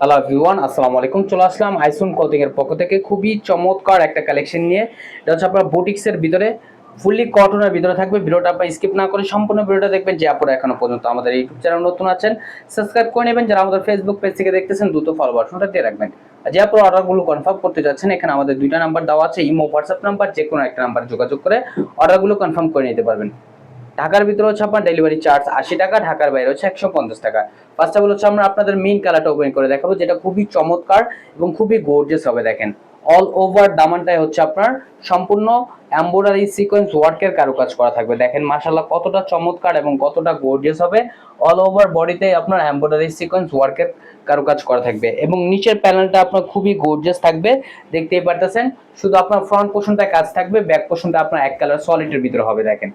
Hello everyone আসসালামু আলাইকুম। চলে আসলাম আইসুন এর পক্ষ থেকে। খুবই চমৎকার একটা কালেকশন নিয়ে। এটা হচ্ছে আপনার বুটিক্স এর ভিতরে ফুললি কটনের ভিতরে থাকবে। ভিডিওটা আপনার স্কিপ না করে সম্পূর্ণ ভিডিওটা দেখবেন। যে আপনারা এখনও পর্যন্ত আমাদের ইউটিউব চ্যানেল নতুন আছেন সাবস্ক্রাইব করে নেবেন। যারা আমাদের ফেসবুক পেজ থেকে দেখতেছেন, দ্রুত ফলো বাটনটা দিয়ে রাখবেন। আর যে আপনারা অর্ডারগুলো কনফার্ম করতে যাচ্ছেন, এখানে আমাদের দুইটা নাম্বার দেওয়া আছে। ইমো হোয়াটসঅ্যাপ নাম্বার যে কোনো একটা নাম্বার যোগাযোগ করে অর্ডারগুলো কনফার্ম করে নিতে পারবেন। ঢাকার ভিতরে হচ্ছে আপনার ডেলিভারি চার্জ আশি টাকা, ঢাকার বাইরে হচ্ছে একশো পঞ্চাশ টাকা। ফার্স্ট অফ অল হচ্ছে আমরা আপনাদের মেইন কালারটা ওপেন করে দেখাবো, যেটা খুবই চমৎকার এবং খুবই গর্জিয়াস হবে দেখেন। অল ওভার দামানটাই হচ্ছে আপনার সম্পূর্ণ এম্বোডারি সিকোয়েন্স ওয়ার্কের কারুকাজ করা থাকবে। দেখেন মাশাল্লাহ কতটা চমৎকার এবং কতটা গর্জিয়াস হবে। অল ওভার বডিতে আপনার এম্বোডারি সিকোয়েন্স ওয়ার্কের কারুকাজ করা থাকবে এবং নিচের প্যানেলটা আপনার খুবই গর্জিয়াস থাকবে, দেখতেই পারতেছেন। শুধু আপনার ফ্রন্ট পোর্শনটা কাজ থাকবে ব্যাক পোর্শনটা আপনার এক কালার সলিডের ভিতরে হবে, দেখেন।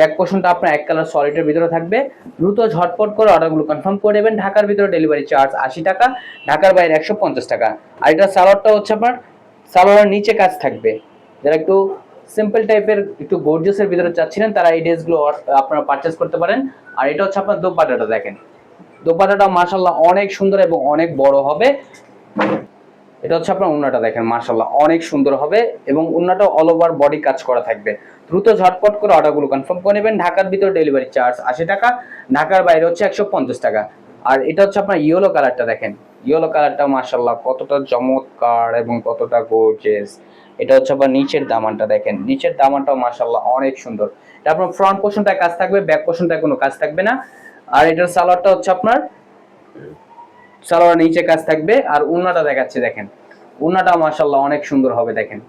ব্যাক পোর্শনটা আপনার এক কালার সলিডের ভিতরে থাকবে। দ্রুত ঝটপট করে অর্ডারগুলো কনফার্ম করে নেবেন। ঢাকার ভিতরে ডেলিভারি চার্জ আশি টাকা, ঢাকার বাইরে একশো পঞ্চাশ টাকা। আর এটা সালোয়ারটা হচ্ছে আপনার সালোয়ারের নিচে কাজ থাকবে। যারা একটু সিম্পল টাইপের একটু গোর্জিয়াসের ভিতরে চাচ্ছিলেন, তারা এই ড্রেসগুলো আপনারা পারচেস করতে পারেন। আর এটা হচ্ছে আপনার দোপাটাটা দেখেন। দোপাটাটা মাশাল্লাহ অনেক সুন্দর এবং অনেক বড় হবে। এটা হচ্ছে আপনার উন্নাটা দেখেন মাশাল্লাহ অনেক সুন্দর হবে এবং উন্নাটা অল ওভার বডি কাজ করা থাকবে। দ্রুত ঝটপট করে অর্ডারগুলো কনফার্ম করে নেবেন, ঢাকার ভিতরে ডেলিভারি চার্জ আশি টাকা, ঢাকার বাইরে হচ্ছে একশো পঞ্চাশ টাকা। আর এটা হচ্ছে আপনার ইয়েলো কালারটা দেখেন ইয়েলো কালারটা মাশাল্লাহ কতটা চমৎকার এবং কতটা গোর্জেস এটা হচ্ছে আপনার নিচের দামানটা দেখেন, নিচের দামানটাও মাশাল্লাহ অনেক সুন্দর। এটা আপনার ফ্রন্ট পোর্শনটায় কাজ থাকবে ব্যাক পোর্শনটায় কোনো কাজ থাকবে না। আর এটার সালোয়ারটা হচ্ছে আপনার সালোয়ার নিচে কাজ থাকবে আর উন্নাটা দেখাচ্ছে, দেখেন। উন্নাটা মাশাল্লাহ অনেক সুন্দর হবে, দেখেন।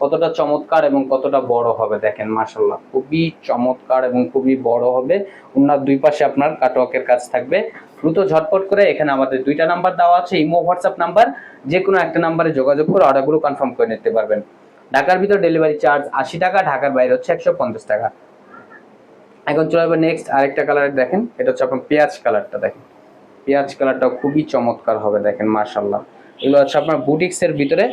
কতটা চমৎকার এবং কতটা বড় হবে, দেখেন মাশাল্লাহ খুবই চমৎকার এবং খুবই বড় হবে। উন্নার দুই পাশে আপনার কাটওয়ার্কের কাজ থাকবে। দ্রুত ঝটপট করে এখানে আমাদের দুইটা নাম্বার দেওয়া আছে, ইমো হোয়াটসঅ্যাপ নাম্বার যে কোনো একটা নাম্বারে যোগাযোগ করে অর্ডারগুলো কনফার্ম করে নিতে পারবেন। ঢাকার ভিতর ডেলিভারি চার্জ আশি টাকা, ঢাকার বাইরে হচ্ছে একশো পঞ্চাশ টাকা। এখন চলে যাবে নেক্সট আরেকটা কালার দেখেন, এটা হচ্ছে আপনার পেঁয়াজ কালারটা দেখেন। পেঁয়াজ কালারটা খুবই চমৎকার হবে, দেখেন মার্শাল্লাহ এগুলো হচ্ছে আপনার বুটিক্সের ভিতরে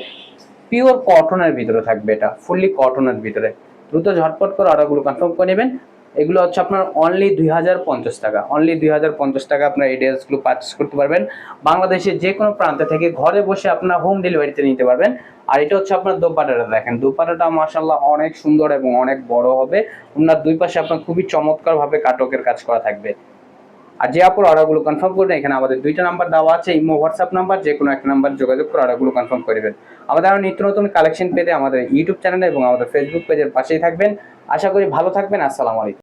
পিওর কটনের ভিতরে থাকবে এটা ফুললি কটনের ভিতরে। দ্রুত ঝটপট করে অর্ডারগুলো কনফার্ম করে নেবেন। এগুলো হচ্ছে আপনার অনলি দুই হাজার পঞ্চাশ টাকা অনলি দুই হাজার পঞ্চাশ টাকা আপনার এই ড্রেসগুলো পারচেস করতে পারবেন। বাংলাদেশের যে কোনো প্রান্তে থেকে ঘরে বসে আপনার হোম ডেলিভারিতে নিতে পারবেন। আর এটা হচ্ছে আপনার দোপাটাটা দেখেন দোপাটাটা মাসাল্লাহ অনেক সুন্দর এবং অনেক বড় হবে। ওনার দুই পাশে আপনার খুবই চমৎকারভাবে কাটকের কাজ করা থাকবে। আর যে আপুর অর্ডারগুলো কনফার্ম করবেন এখানে আমাদের দুইটা নাম্বার দেওয়া আছে, ইমো হোয়াটসঅ্যাপ নাম্বার যে কোনো একটা নাম্বার যোগাযোগ করে অর্ডারগুলো কনফার্ম করবেন আমাদের আরও নিত্য নতুন কালেকশন পেতে আমাদের ইউটিউব চ্যানেল এবং আমাদের ফেসবুক পেজের পাশেই থাকবেন। আশা করি ভালো থাকবেন, আসসালামু আলাইকুম।